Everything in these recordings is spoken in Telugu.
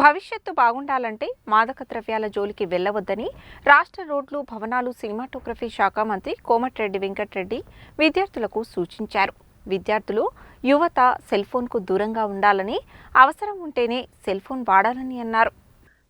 భవిష్యత్తు బాగుండాలంటే మాదక ద్రవ్యాల జోలికి వెళ్ళవద్దని రాష్ట్ర రోడ్లు భవనాలు సినిమాటోగ్రఫీ శాఖ మంత్రి కోమటిరెడ్డి వెంకటరెడ్డి విద్యార్థులకు సూచించారు. విద్యార్థులు యువత సెల్ ఫోన్కు దూరంగా ఉండాలని అవసరం ఉంటేనే సెల్ ఫోన్ వాడాలని అన్నారు.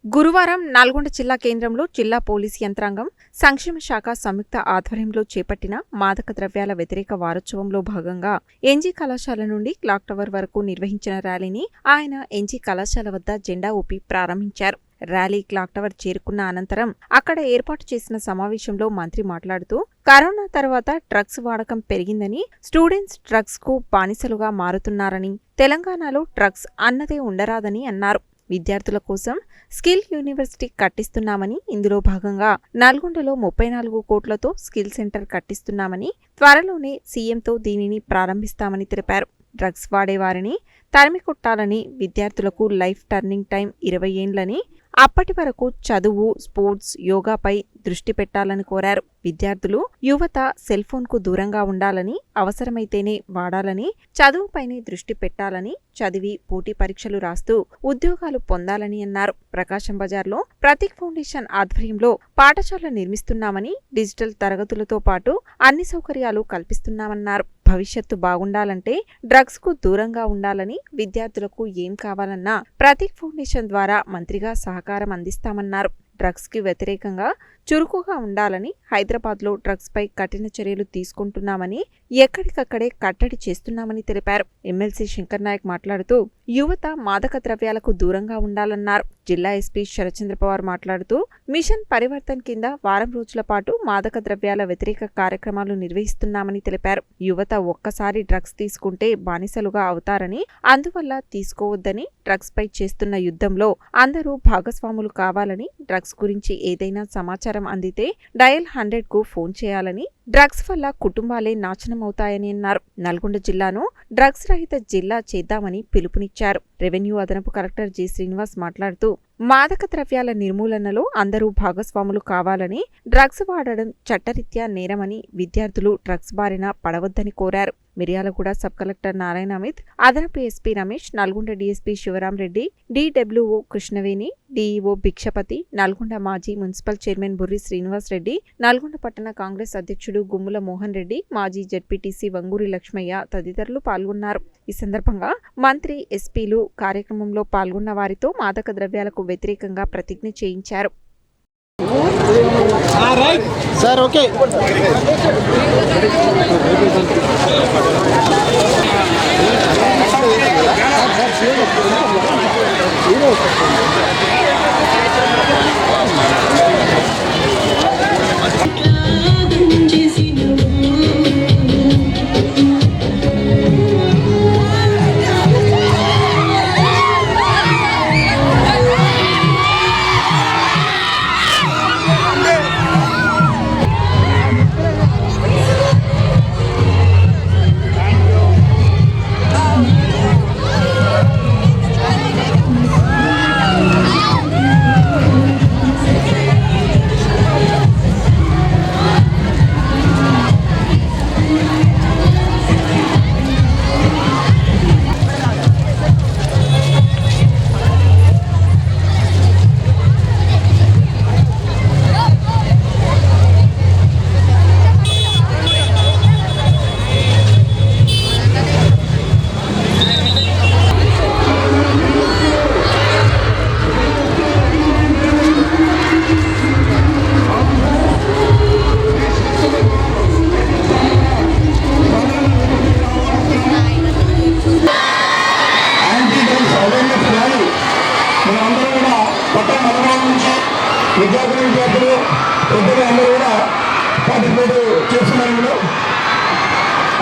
గురువారం నల్గొండ జిల్లా కేంద్రంలో జిల్లా పోలీసు యంత్రాంగం సంక్షేమ శాఖ సంయుక్త ఆధ్వర్యంలో చేపట్టిన మాదక ద్రవ్యాల వ్యతిరేక వారోత్సవంలో భాగంగా ఎన్జీ కళాశాల నుండి క్లాక్ టవర్ వరకు నిర్వహించిన ర్యాలీని ఆయన ఎన్జీ కళాశాల వద్ద జెండా ఊపి ప్రారంభించారు. ర్యాలీ క్లాక్ టవర్ చేరుకున్న అనంతరం అక్కడ ఏర్పాటు చేసిన సమావేశంలో మంత్రి మాట్లాడుతూ కరోనా తర్వాత డ్రగ్స్ వాడకం పెరిగిందని స్టూడెంట్స్ డ్రగ్స్కు బానిసలుగా మారుతున్నారని తెలంగాణలో డ్రగ్స్ అన్నదే ఉండరాదని అన్నారు. విద్యార్థుల కోసం స్కిల్ యూనివర్సిటీ కట్టిస్తున్నామని ఇందులో భాగంగా నల్గొండలో ముప్పై నాలుగు కోట్లతో స్కిల్ సెంటర్ కట్టిస్తున్నామని త్వరలోనే సీఎంతో దీనిని ప్రారంభిస్తామని తెలిపారు. డ్రగ్స్ వాడేవారిని తరిమి కొట్టాలని విద్యార్థులకు లైఫ్ టర్నింగ్ టైం ఇరవై ఏండ్లని అప్పటి వరకు చదువు స్పోర్ట్స్ యోగాపై దృష్టి పెట్టాలని కోరారు. విద్యార్థులు యువత సెల్ ఫోన్కు దూరంగా ఉండాలని అవసరమైతేనే వాడాలని చదువుపైనే దృష్టి పెట్టాలని చదివి పోటీ పరీక్షలు రాస్తూ ఉద్యోగాలు పొందాలని అన్నారు. ప్రకాశం బజార్లో ప్రతీక్ ఫౌండేషన్ ఆధ్వర్యంలో పాఠశాల నిర్మిస్తున్నామని డిజిటల్ తరగతులతో పాటు అన్ని సౌకర్యాలు కల్పిస్తున్నామన్నారు. భవిష్యత్తు బాగుండాలంటే డ్రగ్స్కు దూరంగా ఉండాలని విద్యార్థులకు ఏం కావాలన్నా ప్రతీక్ ఫౌండేషన్ ద్వారా మంత్రిగా సహకారం అందిస్తామన్నారు. డ్రగ్స్కి వ్యతిరేకంగా చురుకుగా ఉండాలని హైదరాబాద్లో డ్రగ్స్ పై కఠిన చర్యలు తీసుకుంటున్నామని ఎక్కడికక్కడే కట్టడి చేస్తున్నామని తెలిపారు. ఎమ్మెల్సీ శంకర్ నాయక్ మాట్లాడుతూ యువత మాదక ద్రవ్యాలకు దూరంగా ఉండాలన్నారు. జిల్లా ఎస్పీ శరచంద్ర పవార్ మాట్లాడుతూ మిషన్ పరివర్తన్ కింద వారం రోజుల పాటు మాదక ద్రవ్యాల వ్యతిరేక కార్యక్రమాలు నిర్వహిస్తున్నామని తెలిపారు. యువత ఒక్కసారి డ్రగ్స్ తీసుకుంటే బానిసలుగా అవుతారని అందువల్ల తీసుకోవద్దని డ్రగ్స్ పై చేస్తున్న యుద్ధంలో అందరూ భాగస్వాములు కావాలని డ్రగ్స్ గురించి ఏదైనా సమాచారం అందితే డయల్ హండ్రెడ్కు ఫోన్ చేయాలని డ్రగ్స్ వల్ల కుటుంబాలే నాశనం అవుతాయని అన్నారు. నల్గొండ జిల్లాను డ్రగ్స్ రహిత జిల్లా చేద్దామని పిలుపునిచ్చారు. రెవెన్యూ అదనపు కలెక్టర్ జి శ్రీనివాస్ మాట్లాడుతూ మాదక ద్రవ్యాల నిర్మూలనలో అందరూ భాగస్వాములు కావాలని డ్రగ్స్ వాడడం చట్టరీత్యా నేరమని విద్యార్థులు డ్రగ్స్ బారిన పడవద్దని కోరారు. మిర్యాలగూడ సబ్ కలెక్టర్ నారాయణ అమిత్ అదనపు SP Ramesh Nalgonda DSP Sivaram Reddy DWO Krishnaveni DEO Bhikshapathi Nalgonda మాజీ మున్సిపల్ చైర్మన్ బుర్రి శ్రీనివాస్ రెడ్డి నల్గొండ పట్టణ కాంగ్రెస్ అధ్యక్షుడు గుమ్ముల మోహన్ రెడ్డి మాజీ జడ్పీటీసీ వంగూరి లక్ష్మయ్య తదితరులు పాల్గొన్నారు. ఈ సందర్భంగా మంత్రి ఎస్పీలు కార్యక్రమంలో పాల్గొన్న వారితో మాదక ద్రవ్యాలకు వ్యతిరేకంగా ప్రతిజ్ఞ చేయించారు. సార్ ఓకే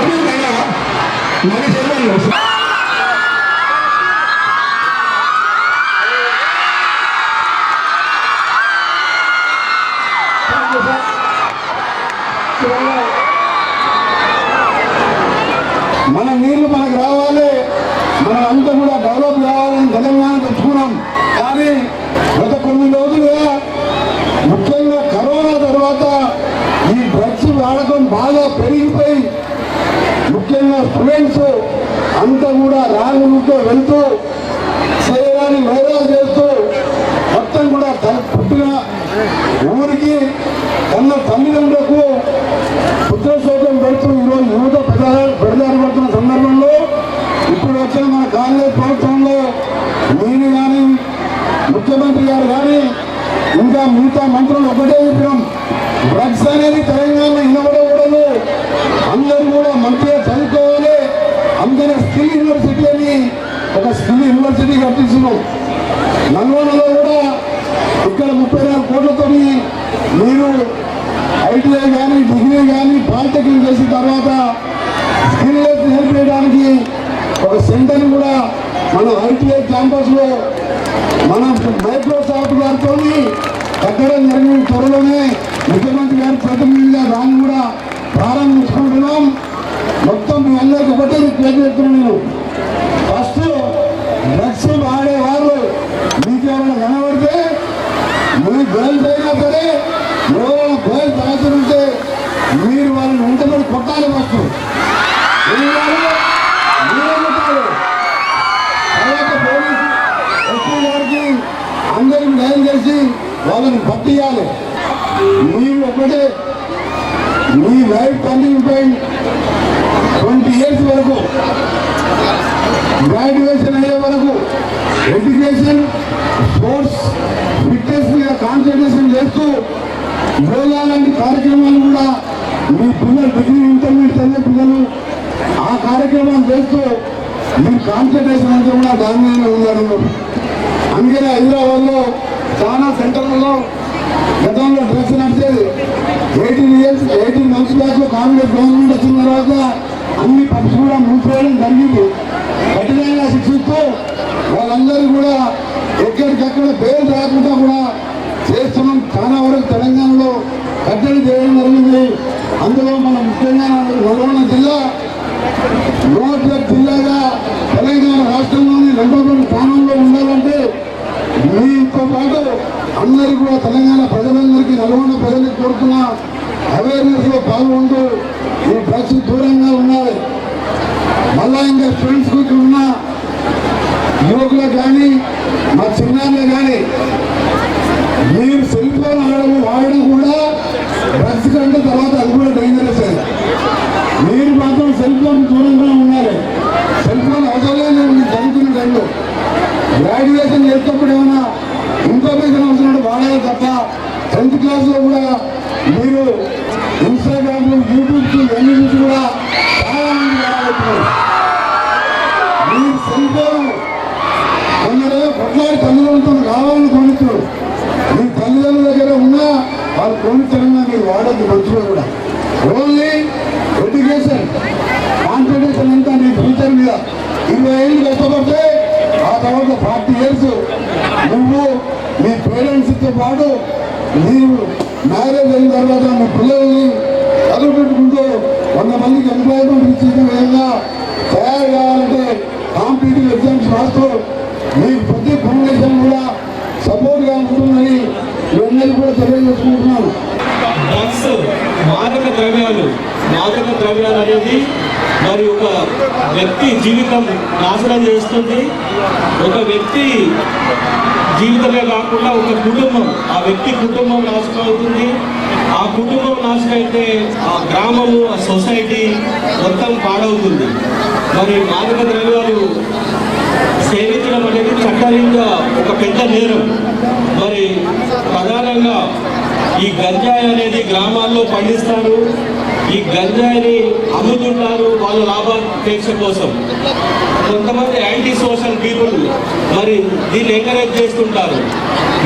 ไม่รู้ไหรอมัไม่ใช่เรื่องหรอ మిగతా మంత్రులు ఒకటే చెప్పినాం డ్రగ్స్ అనేది తెలంగాణ వినబడకూడదు అందరూ కూడా మంచిగా చదువుకోవాలి. అందరూ స్కిల్ యూనివర్సిటీ అని ఒక స్కిల్ యూనివర్సిటీ కట్టిస్తున్నాం నల్గొండలో కూడా ఇక్కడ ముప్పై నాలుగు కోట్లతో మీరు ఐటీఐ కానీ డిగ్రీ కానీ పాలిటెక్నిక్ చేసిన తర్వాత స్కిల్ నేర్పించడానికి ఒక సెంటర్ కూడా మన ఐటీఐ క్యాంపస్లో కట్టడం జరిగిన త్వరలోనే ముఖ్యమంత్రి గారి ప్రతినిధిగా దాన్ని కూడా ప్రారంభించుకుంటున్నాం. మొత్తం మీ అందరికి ఒకటే రిక్వెస్ట్ చేస్తున్నాను నేను. ఫస్ట్ డ్రగ్స్ వాడేవారు మీకు ఏమైనా కనబడితే మీ గర్ల్స్ అయినా సరే ఎవరైనా గర్ల్స్ తాగుతుంటే మీరు వాళ్ళని వెంటబడి కొట్టాలి ఫస్ట్. వాళ్ళని మీరు ఒకటే మీ లైఫ్ టర్నింగ్ ట్వంటీ ఇయర్స్ వరకు గ్రాడ్యుయేషన్ అయ్యే వరకు ఎడ్యుకేషన్ స్పోర్ట్స్ ఫిట్నెస్ మీద కాన్సన్ట్రేషన్ చేస్తూ యోగా లాంటి కార్యక్రమాలు కూడా మీ పిల్లలు డిగ్రీ ఇంటర్మీడియట్ చదివే పిల్లలు ఆ కార్యక్రమాలు చేస్తూ మీ కాన్సన్ట్రేషన్ అంతా కూడా దాని మీద ఉన్నారు. అందుకనే హైదరాబాద్లో చాలా సెంటర్లలో గతంలో డ్రగ్స్ నడిచేది. ఎయిటీన్ ఇయర్స్ ఎయిటీన్ మంత్స్ బ్యాక్లో కాంగ్రెస్ గవర్నమెంట్ వచ్చిన తర్వాత అన్ని పబ్స్ కూడా మూసివేయడం జరిగింది. కఠినంగా శిక్షిస్తూ వాళ్ళందరూ కూడా ఎక్కడికక్కడ పేరు రాకుండా కూడా చేస్తున్నాం. చాలా వరకు తెలంగాణలో కట్టడి చేయడం జరిగింది. అందులో మన ముఖ్యంగా నల్గొండ జిల్లా నోట్ల జిల్లాగా తెలంగాణ రాష్ట్రంలోని రెండో స్థానంలో ఉండాలంటే మీతో పాటు అందరూ కూడా తెలంగాణ ప్రజలందరికీ నల్గొండ ప్రజలకు కోరుతున్న అవేర్నెస్లో పాల్గొంటూ ఈ డ్రగ్స్ దూరంగా ఉండాలి మళ్ళా ఇంకా స్టూడెంట్స్కు ఉన్న యువకులకు కానీ మా చిన్నారులు కానీ మీరు సెల్ ఫోన్ ఆడడం వాడడం కూడా డ్రగ్స్ కంటే తర్వాత అది కూడా డేంజరస్ మీరు మాత్రం సెల్ ఫోన్ దూరంగా ఉండాలి. సెల్ ఫోన్ అవసరం లేదు చదువుకున్న టైంలో గ్రాడ్యుయేషన్ చేసినప్పుడు ఏమైనా ఇన్ఫర్మేషన్ అవసరం వాడాలి తప్ప టెన్త్ క్లాస్లో కూడా మీరు మాట్లాడి తల్లిదండ్రులతో కావాలని కొనిస్తున్నారు మీ తల్లిదండ్రుల దగ్గర ఉన్నా వాళ్ళు కోరుతారన్నా మీరు వాడద్దు మంచిగా కూడా. ఓన్లీ ఎడ్యుకేషన్ కాన్సన్ట్రేషన్ అంతా నీ ఫ్యూచర్ మీద. ఇరవై ఏళ్ళు కష్టపడితే ఆ తర్వాత ఫార్టీ ఇయర్స్ నువ్వు మీ పేరెంట్స్తో పాటు నీవు మ్యారేజ్ అయిన తర్వాత మీ పిల్లల్ని చదువు పెట్టుకుంటూ వంద మందికి ఎంప్లాయ్మెంట్ ఇచ్చిన విధంగా తయారు కావాలంటే కాంపిటేటివ్ ఎగ్జామ్స్ రాస్తూ మీకు ప్రతి ఫౌండేషన్ కూడా సపోర్ట్గా ఉంటుందని ఇవన్నీ కూడా తెలియజేసుకుంటున్నాను. డ్రగ్స్ మాదక ద్రవ్యాలు మాదక ద్రవ్యాలు అనేది మరి ఒక వ్యక్తి జీవితం నాశనం చేస్తుంది. ఒక వ్యక్తి జీవితమే కాకుండా ఒక కుటుంబం ఆ వ్యక్తి కుటుంబం నాశనం అవుతుంది. ఆ కుటుంబం నాశనం అయితే ఆ గ్రామము ఆ సొసైటీ మొత్తం పాడవుతుంది. మరి మాదక ద్రవ్యాలు సేవించడం అనేది చట్టరీత్యా ఒక పెద్ద నేరం. మరి ప్రధానంగా ఈ గంజాయి అనేది గ్రామాల్లో పండిస్తారు. ఈ గంజాయిని అమ్ముతుంటారు వాళ్ళ లాభాపేక్ష కోసం. కొంతమంది యాంటీ సోషల్ పీపుల్ మరి దీన్ని ఎంకరేజ్ చేస్తుంటారు.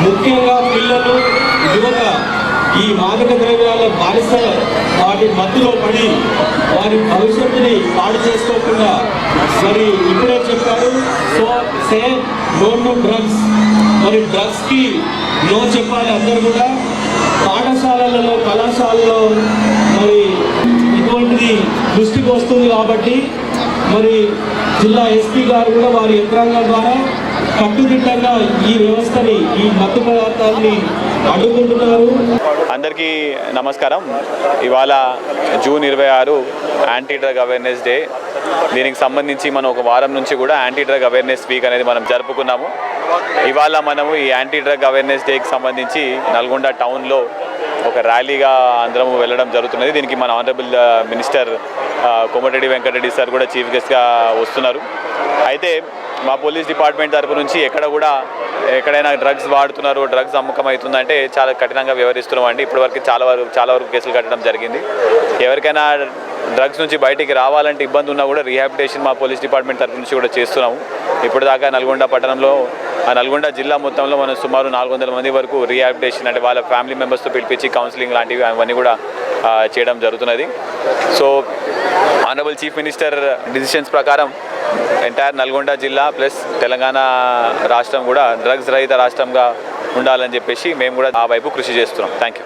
ముఖ్యంగా పిల్లలు యువత ఈ మాదక ద్రవ్యాల బానిస వాటి మత్తులో పడి వారి భవిష్యత్తుని పాడు చేసుకోకుండా మరి ఇప్పుడే చెప్పారు so same no to drugs. మరి డ్రగ్స్కి నో చెప్పాలి అందరు కూడా. పాఠశాలలలో కళాశాలలో మరి ఇటువంటిది దృష్టికి వస్తుంది కాబట్టి మరి జిల్లా ఎస్పీ గారు కూడా వారి యంత్రాంగం ద్వారా కట్టుదిట్టంగా ఈ వ్యవస్థని ఈ మత్తు పదార్థాన్ని అడ్డుకుంటున్నారు. అందరికీ నమస్కారం. ఇవాళ జూన్ ఇరవై ఆరు యాంటీ డ్రగ్ అవేర్నెస్ డే. దీనికి సంబంధించి మనం ఒక వారం నుంచి కూడా యాంటీ డ్రగ్ అవేర్నెస్ వీక్ అనేది మనం జరుపుకున్నాము. ఇవాళ మనము ఈ యాంటీ డ్రగ్ అవేర్నెస్ డేకి సంబంధించి నల్గొండ టౌన్లో ఒక ర్యాలీగా అందరం వెళ్ళడం జరుగుతున్నది. దీనికి మన honourable minister Komatireddy Venkatreddy sir కూడా చీఫ్ గెస్ట్గా వస్తున్నారు. అయితే మా పోలీస్ డిపార్ట్మెంట్ తరపు నుంచి ఎక్కడ కూడా ఎక్కడైనా డ్రగ్స్ వాడుతున్నారు డ్రగ్స్ అమ్మకం అవుతుందంటే చాలా కఠినంగా వ్యవహరిస్తున్నాం అండి ఇప్పటివరకు చాలా వరకు చాలా వరకు కేసులు కట్టడం జరిగింది. ఎవరికైనా డ్రగ్స్ నుంచి బయటికి రావాలంటే ఇబ్బంది ఉన్నా కూడా రీహాబిటేషన్ మా పోలీస్ డిపార్ట్మెంట్ తరపు నుంచి కూడా చేస్తున్నాము. ఇప్పటిదాకా నల్గొండ పట్టణంలో ఆ నల్గొండ జిల్లా మొత్తంలో మనం సుమారు నాలుగు వందల మంది వరకు రీహాబిటేషన్ అంటే వాళ్ళ ఫ్యామిలీ మెంబర్స్తో పిలిపించి కౌన్సిలింగ్ లాంటివి అవన్నీ కూడా చేయడం జరుగుతున్నది. So honourable chief minister decisions ప్రకారం ఎంటైర్ నల్గొండ జిల్లా ప్లస్ తెలంగాణ రాష్ట్రం కూడా డ్రగ్స్ రహిత రాష్ట్రంగా ఉండాలని చెప్పేసి మేము కూడా ఆ వైపు కృషి చేస్తున్నాం. Thank you